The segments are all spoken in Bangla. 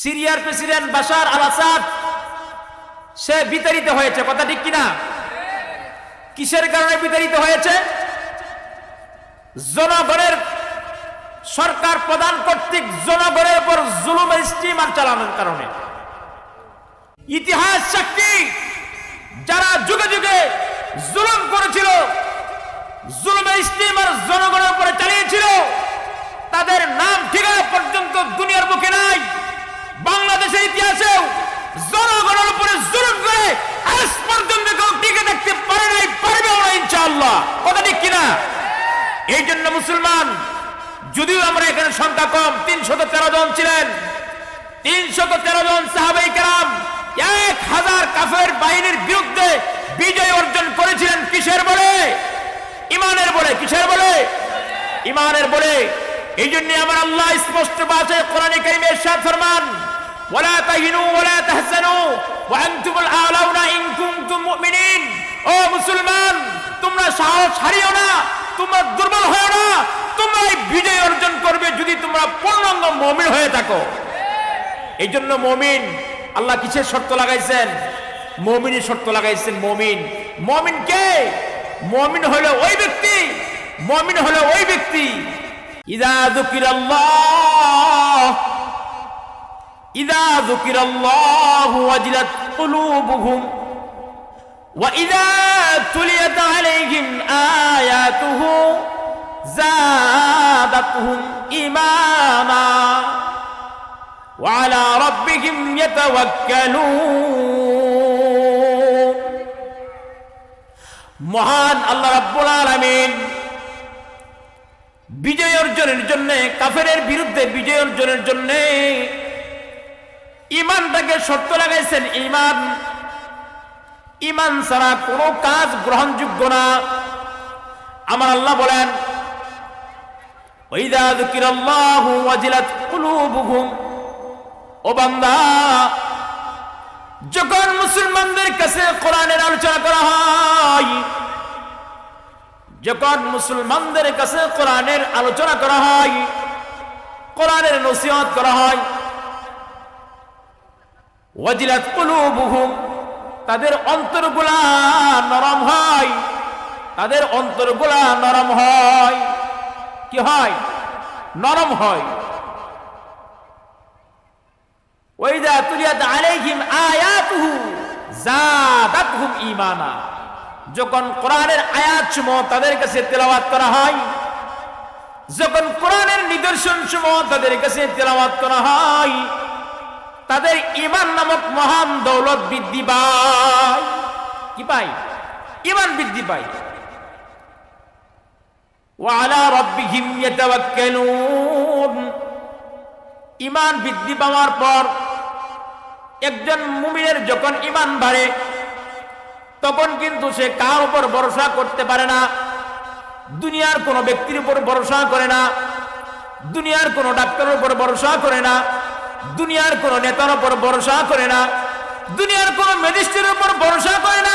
সিরিয়ার প্রেসিডেন্ট বাশার আল আসাদ, সে বিতাড়িত হয়েছে। কথা ঠিক কিনা? কিসের কারণে বিতাড়িত হয়েছে? জনগণের সরকার প্রদান কর্তৃক জনগণের উপর জুলুমের স্টিমার চালানোর কারণে। ইতিহাস সাক্ষী, যারা যুগে যুগে জুলুম করেছিল, জুলুমের স্টিমার জনগণের উপরে চালিয়েছিল, তাদের নাম ঠিকানা পর্যন্ত দুনিয়ার বুকে নাই। বাংলাদেশের ইতিহাসেও জনগণের উপরে জুলুম করে আজ পর্যন্ত কেউ টিকে থাকতে পারে নাই পারবে না, ইনশাআল্লাহ। কথা ঠিক কিনা? এই জন্য মুসলমান, যদিও আমরা এখানে সংখ্যা কম, তিনশত তেরো জন ছিলেন, তিনশত তেরো জন সাহাবাই কেরাম এক হাজার কাফের বাহিনীর বিরুদ্ধে বিজয় অর্জন করেছিলেন কিসের বলে? ইমানের বলে, কিসের বলে? ইমানের বলে। এই জন্য আমার আল্লাহ স্পষ্ট বাসে কোরআনে কারিমে ইরশাদ ফরমান তাহিনু ওয়ালা তাহসানু ওয়া আনতুমুল আলাউনা ইন কুনতুম মুমিনিন ও মুসলমান, তোমরা সাহস হারিও না, তোমরা দুর্বল হও না তোমরা এই বিজয় অর্জন করবে যদি তোমরা পূর্ণাঙ্গ মুমিন হয়ে থাকো। এই জন্য মমিন, আল্লাহ কিসের শর্ত লাগাইছেন? মমিনের শর্ত লাগাইছেন মমিন। মমিন কে? মমিন হলো ওই ব্যক্তি, মমিন হলো ওই ব্যক্তি। ইদা যুকিরাল্লাহ ইদা যুকিরাল্লাহ ওয়াজিলাত কুলুবুহুম وإذا تليت عليهم آياته زادتهم إيمانا وعلى ربهم يتوكلون মহান আল্লাহ রাব্বুল আলামিন বিজয় অর্জনের জন্য কাফেরের বিরুদ্ধে বিজয় অর্জনের জন্য ইমানটাকে সত্য লাগাইছেন, ইমান ইমান ছাড়া কোনো কাজ গ্রহণযোগ্য না। আমার আল্লাহ বলেন যখন মুসলমানদের কাছে কোরআনের আলোচনা করা হয়, যখন মুসলমানদের কাছে কোরআনের আলোচনা করা হয়, কোরআনের নসিহত করা হয় ওয়াজিলাত কুলুবুহুম। তাদের অন্তরগুলা নরম হয়। তাদের অন্তরগুলা নরম হয়। কি হয়? নরম হয়। ওইদা তুলিয়াত আলাইহিম আয়াতুহু জাদাতহুম ঈমানা। যখন কোরআনের আয়াত সমূহ তাদের কাছে তেলাওয়াত করা হয়, যখন কোরআনের নিদর্শন সমূহ তাদের কাছে তেলাওয়াত করা হয় তাদের ইমান নামক মহান দৌলত বৃদ্ধি পায়। কি পাই ইমান বৃদ্ধি পায়। ওয়ালা রব্বিহিম ইয়াতাওয়াক্কালুন। ইমান বৃদ্ধি পাওয়ার পর একজন মুমিনের যখন ইমান বাড়ে, তখন কিন্তু সে কার উপর ভরসা করতে পারে না, দুনিয়ার কোনো ব্যক্তির উপর ভরসা করে না, দুনিয়ার কোনো ডাক্তারের উপর ভরসা করে না দুনিয়ার কোন নেতার উপর ভরসা করে না, দুনিয়ার কোন ম্যাজিস্ট্রেটের উপর ভরসা করে না,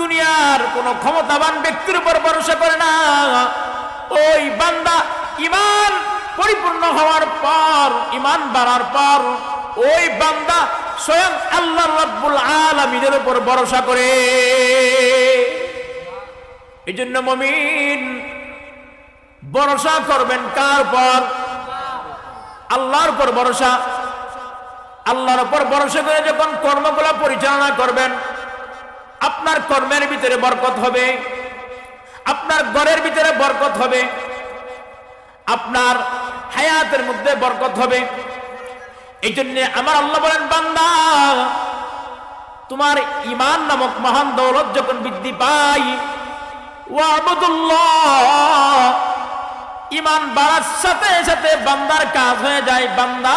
দুনিয়ার কোন ক্ষমতাবান ব্যক্তির উপর ভরসা করে না। ওই বান্দা ইমান পরিপূর্ণ হওয়ার পর ইমান বাড়ার পর, ওই বান্দা স্বয়ং আল্লাহ রাব্বুল আলামিনের উপর ভরসা করে। এই জন্য মমিন ভরসা করবেন কার পর আল্লাহর উপর ভরসা। আল্লাহর উপর ভরসা করে যখন কর্মগুলো পরিচালনা করবেন, আপনার কর্মের ভিতরে বরকত হবে, আপনার ঘরের ভিতরে বরকত হবে, আপনার হায়াতের মধ্যে বরকত হবে। এই জন্য আমার আল্লাহ বলেন, বান্দা, তোমার ইমান নামক মহান দৌলত যখন বৃদ্ধি পাই ওয়াবুদুল্লাহ ইমান বাড়ার সাথে সাথে বান্দার কাজ হয়ে যায়। বান্দা,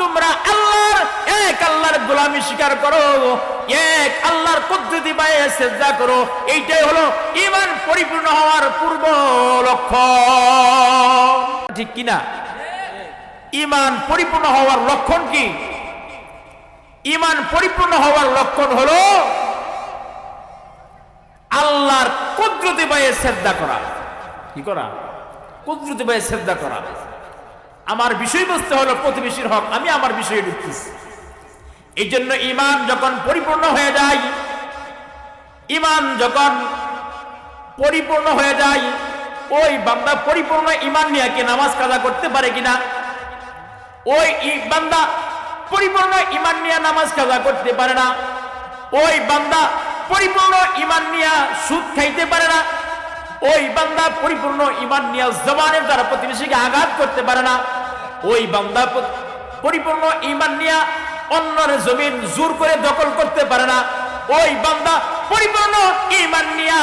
তোমরা আল্লাহর এক আল্লাহর গোলামি স্বীকার করো, এক আল্লাহর পদ্ধতি পায়ে চেষ্টা করো। এইটাই হলো ইমান পরিপূর্ণ হওয়ার পূর্ব লক্ষ্য ঠিক কিনা? ইমান পরিপূর্ণ হওয়ার লক্ষণ কি? ইমান পরিপূর্ণ হওয়ার লক্ষণ হলো আল্লাহর কুদরতি পায়ে শ্রদ্ধা করা। কি করা? কুদরতি পায়ে শ্রদ্ধা করা। আমার বিষয়বস্তু হলো প্রতিবেশীর হক, আমি আমার বিষয়ে ঢুকতেছি এই জন্য ইমান যখন পরিপূর্ণ হয়ে যায় ইমান যখন পরিপূর্ণ হয়ে যায়, ওই বান্দা পরিপূর্ণ ইমান নিয়ে কি নামাজ কাজা করতে পারে কিনা? ওই বান্দা পরিপূর্ণ ইমান নিয়ে নামাজ কাজা করতে পারে না। ওই বান্দা পরিপূর্ণ ইমান নিয়ে সুদ খাইতে পারে না। ওই বান্দা পরিপূর্ণ ইমান নিয়ে জবানের দ্বারা প্রতিবেশীকে আঘাত করতে পারে না। ওই বান্দা পরিপূর্ণ ইমান নিয়ে অন্যের জমিন জোর করে দখল করতে পারে না। ওই বান্দা পরিপূর্ণ ইমান নিয়া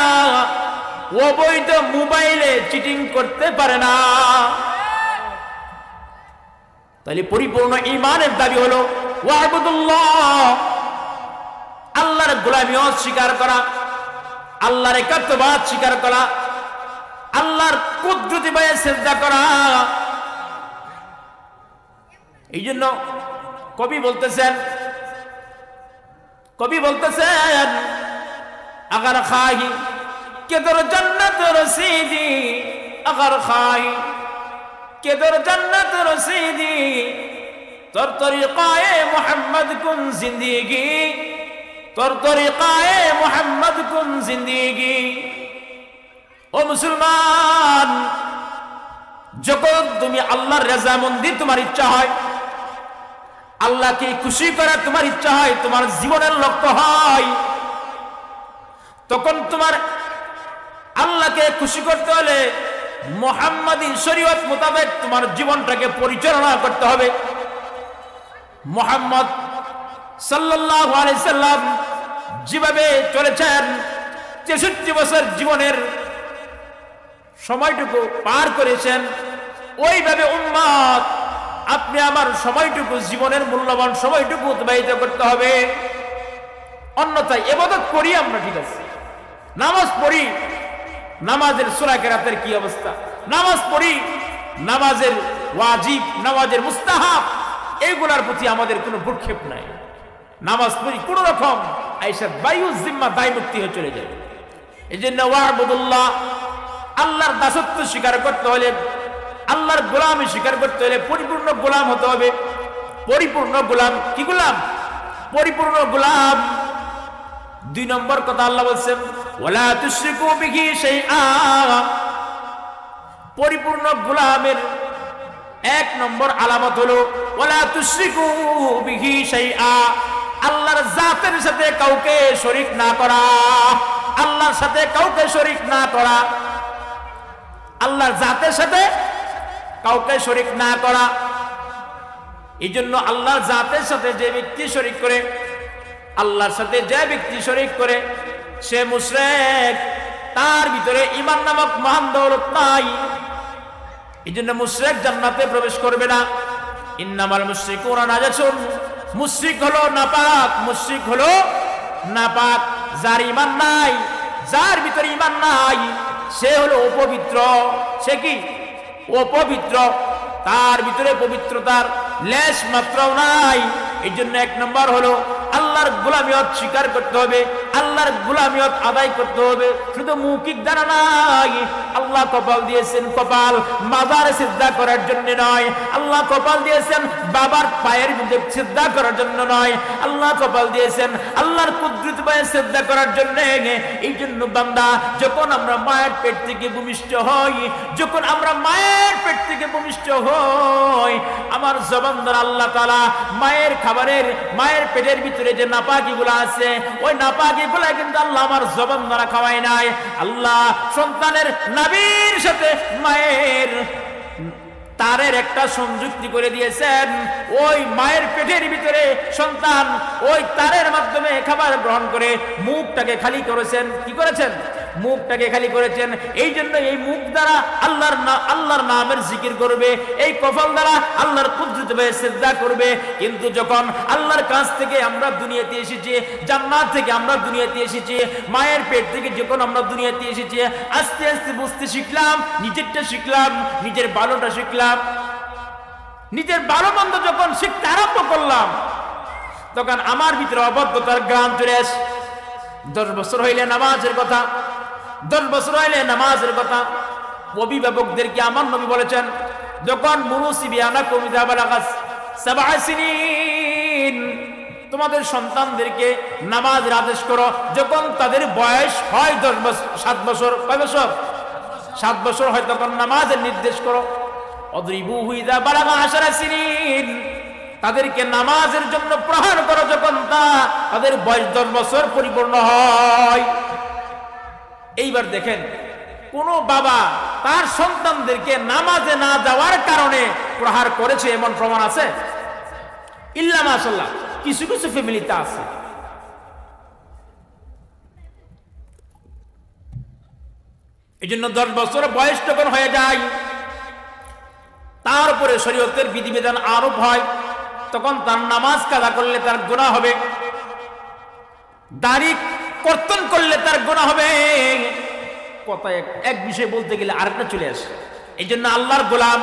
অবৈধ মোবাইলে চিটিং করতে পারে না। তাহলে পরিপূর্ণ ইমানের দাবি হলো ওয়াহবুদুল্লাহ আল্লাহর গোলামি অস্বীকার করা, আল্লাহর একাত্মবাদ স্বীকার করা কুদরতি বয়ে চেষ্টা করা। এই জন্য কবি বলতেছেন কবি বলতেছেন, আগার খাহি, কেদর জন্নত রসিদি, আগার খাহি, কেদর জন্নত রসিদি তোর তরিকায়ে মোহাম্মদ কুন জিন্দিগি তোর তরিকায়ে মোহাম্মদ কুন জিন্দিগি। ও মুসলমান, যখন তুমি আল্লাহর রেজামন্দি তোমার ইচ্ছা হয়, আল্লাহকে খুশি করা তোমার ইচ্ছা হয়, তোমার জীবনের লক্ষ্য হয়, তখন তোমার আল্লাহকে খুশি করতে হলে মোহাম্মদী শরীয়ত মোতাবেক তোমার জীবনটাকে পরিচালনা করতে হবে। মোহাম্মদ সাল্লাম যেভাবে চলেছেন, তেষট্টি বছর জীবনের সময়টুকু পার করেছেন, ওইভাবে উম্মাদ, আপনি আমার সময়টুকু, জীবনের মূল্যবান সময়টুকু অতিবাহিত করতে হবে। অন্যথায় এবাদত করি আমরা, ঠিক আছে। নামাজ পড়ি, নামাজের সুরা কেরাতের কি অবস্থা? নামাজ পড়ি, নামাজের ওয়াজিব, নামাজের মুস্তাহাব এইগুলার প্রতি আমাদের কোনো ভূক্ষেপ নাই। নামাজ পড়ি, কোন রকম আইসা বায়ু জিম্মা দায় মুক্তি হয়ে চলে যাবে এই জন্য ওয়াহবুদুল্লাহ আল্লাহর দাসত্ব স্বীকার করতে হলে, আল্লাহর গোলামি স্বীকার করতে হলে পরিপূর্ণ গোলাম হতে হবে। পরিপূর্ণ গোলাম কি গোলাম? পরিপূর্ণ গোলাম। দুই নম্বর কথা আল্লাহ বলছেন ওলা তুশ্রিকু সেই পরিপূর্ণ গোলামের এক নম্বর আলামত হলো ওলা তুশ্রিকু বিহি সেই আল্লাহর জাতের সাথে কাউকে শরিক না করা, আল্লাহর সাথে কাউকে শরিক না করা। আল্লাহর জাতের সাথে কাউকে শরিক না করা। এই জন্য আল্লাহর জাতের সাথে যে ব্যক্তি শরিক করে, আল্লাহর সাথে যে ব্যক্তি শরিক করে, সে মুশরেক, তার ভিতরে ইমান নামক মহান দৌলত নাই। এই জন্য মুশরেক জান্নাতে প্রবেশ করবে না। ইন্নামাল মুশরিক ওরা না যাচ্ছুন মুশরিক হলো নাপাক, মুশরিক হলো নাপাক, যার ইমান নাই, যার ভিতরে ইমান নাই। সে হলো অপবিত্র। সে কি? অপবিত্র। তার ভিতরে পবিত্রতার লেশ মাত্রাও নাই। এই জন্য এক নম্বর হলো, আল্লাহর গোলামিয়ত স্বীকার করতে হবে, আল্লাহর গোলামিয়ত আদায় করতে হবে। শুধু মৌখিক দ্বারা নাই কপাল দিয়েছেন কপাল, মাজারে সিদ্ধা করার জন্য নয়। আল্লাহ কপাল দিয়েছেন, বাবার পায়ের মধ্যে সিদ্ধা করার জন্য নয়। আল্লাহ কপাল দিয়েছেন, আল্লাহর কুদরত পায়ে সিদ্ধা করার জন্য। এই জন্য বান্দা, যখন আমরা মায়ের পেট থেকে ভূমিষ্ঠ হই, যখন আমরা মায়ের পেট থেকে ভূমিষ্ঠ হই, আমার জবান দ্বারা আল্লাহ তালা মায়ের খাবারের, মায়ের পেটের ভিতরে যে নাপাকি আছে, ওই নাপাকি গুলা কিন্তু আল্লাহ আমার জবান দ্বারা খাওয়াই নাই। আল্লাহ সন্তানের নাবির সাথে মায়ের তারের একটা সংযুক্তি করে দিয়েছেন। ওই মায়ের পেটের ভিতরে সন্তান ওই তারের মাধ্যমে খাবার গ্রহণ করে মুখটাকে খালি করেছেন। কি করেছেন? মুখটাকে খালি করেছেন। এই জন্য এই মুখ দ্বারা আল্লাহর আল্লাহর নামের জিকির করবে, এই কফল দ্বারা আল্লাহর কুদরত ভাবে শ্রদ্ধা করবে। কিন্তু যখন আল্লাহর কাছ থেকে আমরা দুনিয়াতে এসেছি, জান্নাত থেকে আমরা দুনিয়াতে এসেছি, মায়ের পেট থেকে যখন আমরা দুনিয়াতে এসেছি, আস্তে আস্তে বুঝতে শিখলাম, নিজেরটা শিখলাম, নিজের ভালোটা শিখলাম। নিজের ভালো মন্দ যখন শিখতে আরম্ভ করলাম, তখন আমার ভিতরে অবদ্ধতার গ্রাম চলে আস। দশ বছর হইলে নামাজের কথা দশ বছর হইলে নামাজের কথা। অভিভাবকদেরকে আমার নবী বলেছেন? যখন মুরুসি বিয়ানা কমিদা বালাগাস সাবাসিনিন তোমাদের সন্তানদেরকে নামাজের আদেশ করো। যখন তাদের বয়স হয় দশ বছর সাত বছর, কয় বছর? সাত বছর হয় তখন নামাজের নির্দেশ করো। অদ্রিবু হুইদা বালাগা আশারা সিনিন, তাদেরকে নামাজের জন্য প্রহার করো। যখন তা তাদের বয়স দশ বছর পরিপূর্ণ হয় এইবার দেখেন, কোন বাবা তার সন্তানদেরকে নামাজে না যাওয়ার কারণে প্রহার করেছে, এমন প্রমাণ আছে? ইল্লা কিছু কিছু ফ্যামিলিতে আছে। এই জন্য দশ বছর বয়স যখন হয়ে যায়, তার উপরে শরীয়তের বিধিবিধান আরোপ হয়, তখন তার নামাজ কাদা করলে তার গুণা হবে। দাড়ি কর্তন করলে তার গুণা হবে। কথা এক বিষয় বলতে গেলে আরেকটা চলে আসে। এই জন্য আল্লাহর গোলাম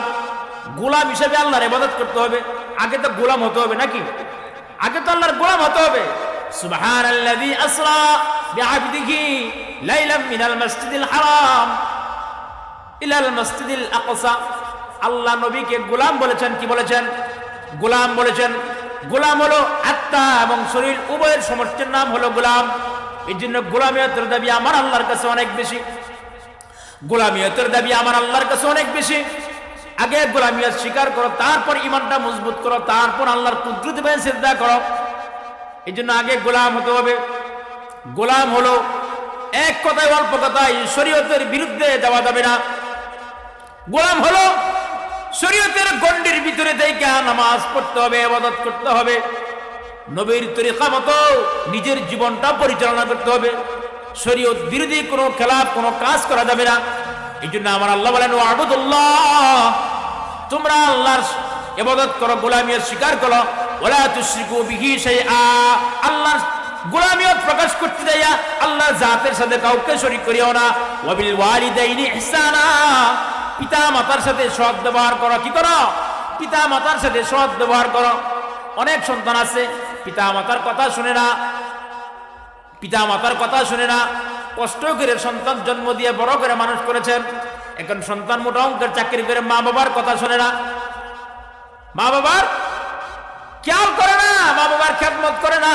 গোলাম হিসেবে আল্লাহর ইবাদত করতে হবে। আগে তো গোলাম হতে হবে নাকি? আগে তো আল্লাহর গোলাম হতে হবে। সুবহান আল্লাযী আসরা বিআবদিহি লাইলাম মিনাল মাসজিদিল হারাম। ইলাল মসজিদিল আকসা। আল্লাহ নবীকে গোলাম বলেছেন, কি বলেছেন? গোলাম বলেছেন, গোলাম হলো আত্মা এবং শরীর, উভয়ের সমষ্টির নাম হলো গোলাম। এই জন্য গোলামিয়তের দাবি আমার আল্লাহর কাছে অনেক বেশি। গোলামিয়তের দাবি আমার আল্লাহর কাছে অনেক বেশি। আগে গোলামিয়ত স্বীকার করো, তারপর ইমানটা মজবুত করো, তারপর আল্লাহর কুদরত ভাই শ্রদ্ধা করো। এই জন্য আগে গোলাম হতে হবে। গোলাম হলো এক কথায় অল্প কথায় শরীয়তের বিরুদ্ধে যাওয়া যাবে না। গোলাম হলো শরীয়তের গণ্ডির ভিতরে থেকে নামাজ পড়তে হবে, আবাদত করতে হবে। নবীর তরিকা মতো নিজের জীবনটা পরিচালনা করতে হবে। শরীয়ত বিরোধী কোনো খেলাফ, কোনো কাজ করা যাবে না। এই জন্য আমার আল্লাহ বলেন তোমরা আল্লাহর ইবাদত করো গোলামিয়ত স্বীকার করো। ওলা তুশরিকু বিহি শাইআ, আল্লাহর গোলামিয়ত প্রকাশ করতে যাইয়া আল্লাহ জাতের সাথে কাউকে শরীক করিও না। ওয়াবিল ওয়ালিদাইনি ইহসানা পিতা মাতার সাথে সৎ ব্যবহার করো। কি করো? পিতা মাতার সাথে সৎ ব্যবহার করো। অনেক সন্তান আছে পিতা মাতার কথা শুনে না। পিতা মাতার কথা শুনে না। কষ্ট করে সন্তান জন্ম দিয়ে বড় করে মানুষ করেছেন। এখন সন্তান মোটা অঙ্কের চাকরি করে মা বাবার কথা শুনে না। মা বাবার খেয়াল করে না মা বাবার খেদমত করে না।